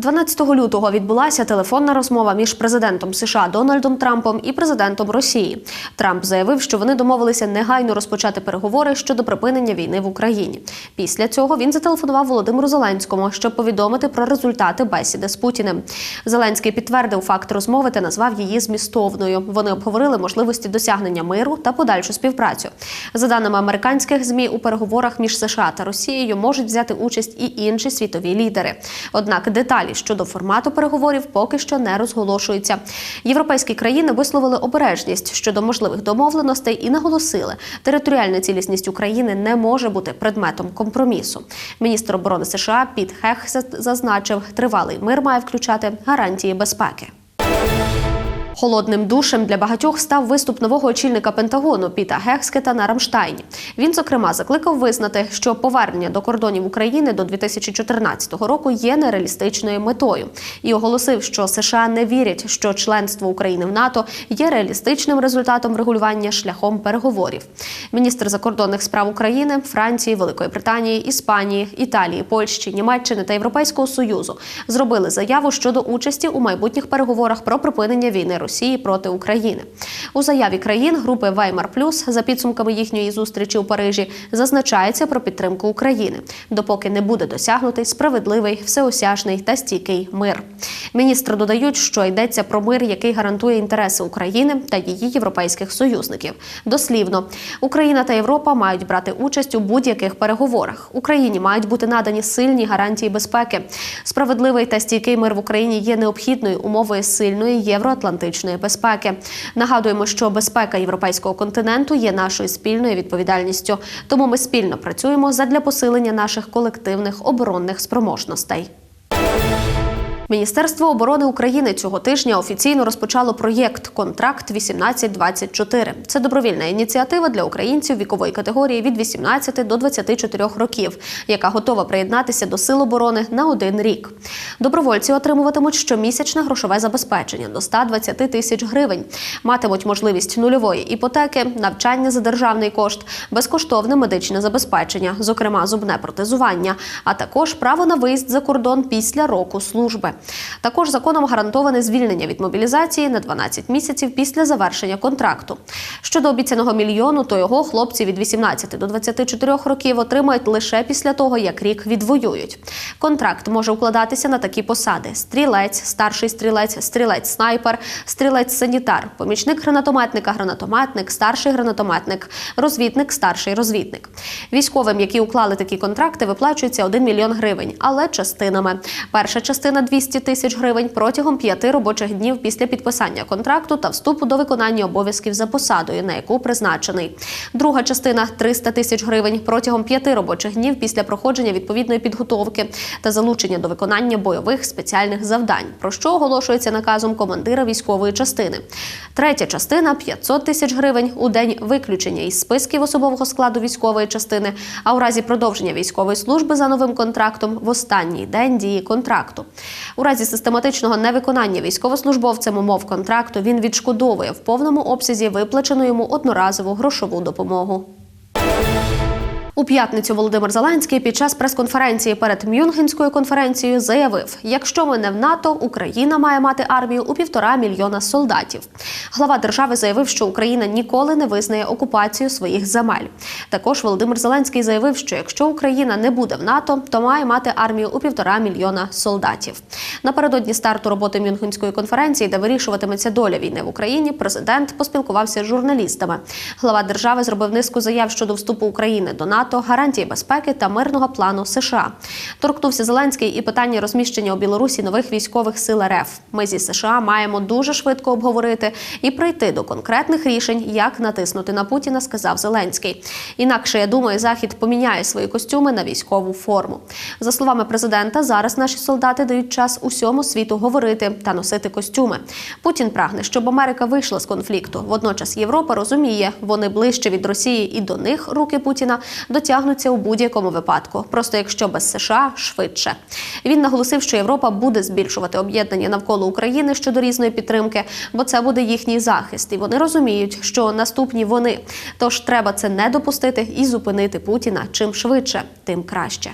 12 лютого відбулася телефонна розмова між президентом США Дональдом Трампом і президентом Росії. Трамп заявив, що вони домовилися негайно розпочати переговори щодо припинення війни в Україні. Після цього він зателефонував Володимиру Зеленському, щоб повідомити про результати бесіди з Путіним. Зеленський підтвердив факт розмови та назвав її змістовною. Вони обговорили можливості досягнення миру та подальшу співпрацю. За даними американських змі, у переговорах між США та Росією можуть взяти участь і інші світові лідери. Однак деталі щодо формату переговорів поки що не розголошуються. Європейські країни висловили обережність щодо можливих домовленостей і наголосили, територіальна цілісність України не може бути предметом компромісу. Міністр оборони США Піт Хех зазначив, тривалий мир має включати гарантії безпеки. Холодним душем для багатьох став виступ нового очільника Пентагону Піта Гекскета на Рамштайні. Він, зокрема, закликав визнати, що повернення до кордонів України до 2014 року є нереалістичною метою, і оголосив, що США не вірять, що членство України в НАТО є реалістичним результатом регулювання шляхом переговорів. Міністр закордонних справ України, Франції, Великої Британії, Іспанії, Італії, Польщі, Німеччини та Європейського союзу зробили заяву щодо участі у майбутніх переговорах про припинення війни Росії проти України. У заяві країн групи Веймар Плюс за підсумками їхньої зустрічі у Парижі зазначається про підтримку України, допоки не буде досягнутий справедливий, всеосяжний та стійкий мир. Міністри додають, що йдеться про мир, який гарантує інтереси України та її європейських союзників. Дослівно, Україна та Європа мають брати участь у будь-яких переговорах. Україні мають бути надані сильні гарантії безпеки. Справедливий та стійкий мир в Україні є необхідною умовою сильної євроатлантичної безпеки. Нагадуємо, що безпека європейського континенту є нашою спільною відповідальністю. Тому ми спільно працюємо задля посилення наших колективних оборонних спроможностей. Міністерство оборони України цього тижня офіційно розпочало проєкт Контракт 1824 Це добровільна ініціатива для українців вікової категорії від 18 до 24 років, яка готова приєднатися до сил оборони на один рік. Добровольці отримуватимуть щомісячне грошове забезпечення до 120 тисяч гривень, матимуть можливість нульової іпотеки, навчання за державний кошт, безкоштовне медичне забезпечення, зокрема зубне протезування, а також право на виїзд за кордон після року служби. Також законом гарантоване звільнення від мобілізації на 12 місяців після завершення контракту. Щодо обіцяного мільйону, то його хлопці від 18 до 24 років отримають лише після того, як рік відвоюють. Контракт може укладатися на такі посади: стрілець, старший стрілець, стрілець-снайпер, стрілець-санітар, помічник гранатометника, гранатометник, старший гранатометник, розвідник, старший розвідник. Військовим, які уклали такі контракти, виплачується 1 мільйон гривень, але частинами. Перша частина 200 тисяч гривень протягом п'яти робочих днів після підписання контракту та вступу до виконання обов'язків за посадою, на яку призначений. Друга частина 300 тисяч гривень протягом п'яти робочих днів після проходження відповідної підготовки та залучення до виконання бойових спеціальних завдань, про що оголошується наказом командира військової частини. Третя частина 500 тисяч гривень у день виключення із списків особового складу військової частини, а у разі продовження військової служби за новим контрактом в останній день дії контракту. У разі систематичного невиконання військовослужбовцем умов контракту він відшкодовує в повному обсязі виплачену йому одноразову грошову допомогу. У п'ятницю Володимир Зеленський під час прес-конференції перед Мюнхенською конференцією заявив: якщо ми не в НАТО, Україна має мати армію у півтора мільйона солдатів. Глава держави заявив, що Україна ніколи не визнає окупацію своїх земель. Також Володимир Зеленський заявив, що якщо Україна не буде в НАТО, то має мати армію у півтора мільйона солдатів. Напередодні старту роботи Мюнхенської конференції, де вирішуватиметься доля війни в Україні, президент поспілкувався з журналістами. Глава держави зробив низку заяв щодо вступу України до НАТО. НАТО, гарантії безпеки та мирного плану США. Торкнувся Зеленський і питання розміщення у Білорусі нових військових сил РФ. Ми зі США маємо дуже швидко обговорити і прийти до конкретних рішень, як натиснути на Путіна, сказав Зеленський. Інакше я думаю, захід поміняє свої костюми на військову форму. За словами президента, зараз наші солдати дають час усьому світу говорити та носити костюми. Путін прагне, щоб Америка вийшла з конфлікту. Водночас Європа розуміє, вони ближче від Росії і до них руки Путіна дотягнуться у будь-якому випадку. Просто якщо без США швидше. Він наголосив, що Європа буде збільшувати об'єднання навколо України щодо різної підтримки, бо це буде їхній захист, і вони розуміють, що наступні вони. Тож треба це не допустити і зупинити Путіна чим швидше, тим краще.